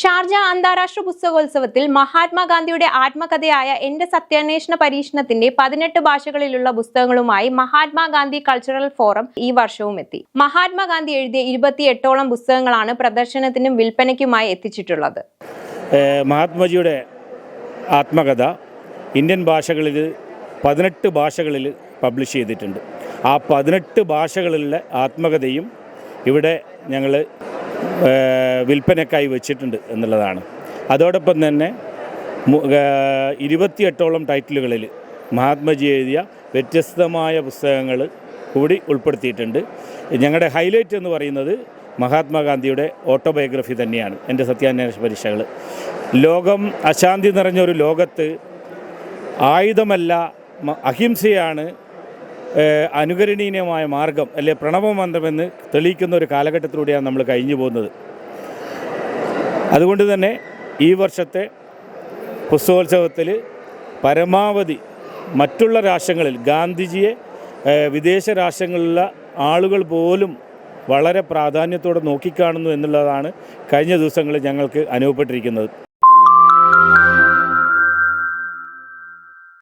Sharjah അന്താരാഷ്ട്ര പുസ്തകോത്സവത്തിൽ മഹാത്മാഗാന്ധിയുടെ ആത്മകഥയായ എന്റെ സത്യാന്വേഷണ പരീക്ഷണത്തിന്റെ പതിനെട്ട് ഭാഷകളിലുള്ള പുസ്തകങ്ങളുമായി മഹാത്മാഗാന്ധി കൾച്ചറൽ ഫോറം ഈ വർഷവും എത്തി. മഹാത്മാഗാന്ധി എഴുതിയ ഇരുപത്തിയെട്ടോളം പുസ്തകങ്ങളാണ് പ്രദർശനത്തിനും വിൽപ്പനയ്ക്കുമായി എത്തിച്ചിട്ടുള്ളത്. മഹാത്മാജിയുടെ ആത്മകഥ ഇന്ത്യൻ ഭാഷകളിൽ പതിനെട്ട് ഭാഷകളിൽ പബ്ലിഷ് ചെയ്തിട്ടുണ്ട്. ആ പതിനെട്ട് ഭാഷകളിലെ ആത്മകഥയും ഇവിടെ ഞങ്ങൾ വിൽപ്പനക്കായി വെച്ചിട്ടുണ്ട് എന്നുള്ളതാണ്. അതോടൊപ്പം തന്നെ ഇരുപത്തിയെട്ടോളം ടൈറ്റിലുകളിൽ മഹാത്മജി എഴുതിയ വ്യത്യസ്തമായ പുസ്തകങ്ങൾ കൂടി ഉൾപ്പെടുത്തിയിട്ടുണ്ട്. ഞങ്ങളുടെ ഹൈലൈറ്റ് എന്ന് പറയുന്നത് മഹാത്മാഗാന്ധിയുടെ ഓട്ടോബയോഗ്രഫി തന്നെയാണ് എന്റെ സത്യാന്വേഷണ പരീക്ഷകൾ. ലോകം അശാന്തി നിറഞ്ഞൊരു ലോകത്ത് ആയുധമല്ല അഹിംസയാണ് അനുകരണീയമായ മാർഗം അല്ലെ പ്രണവമന്ത്രമെന്ന് തെളിയിക്കുന്ന ഒരു കാലഘട്ടത്തിലൂടെയാണ് നമ്മൾ കഴിഞ്ഞു പോകുന്നത്. അതുകൊണ്ട് തന്നെ ഈ വർഷത്തെ പുസ്തകോത്സവത്തിൽ പരമാവധി മറ്റുള്ള രാഷ്ട്രങ്ങളിൽ ഗാന്ധിജിയെ വിദേശ രാഷ്ട്രങ്ങളിലുള്ള ആളുകൾ പോലും വളരെ പ്രാധാന്യത്തോടെ നോക്കിക്കാണുന്നു എന്നുള്ളതാണ് കഴിഞ്ഞ ദിവസങ്ങളിൽ ഞങ്ങൾക്ക് അനുഭവപ്പെട്ടിരിക്കുന്നത്.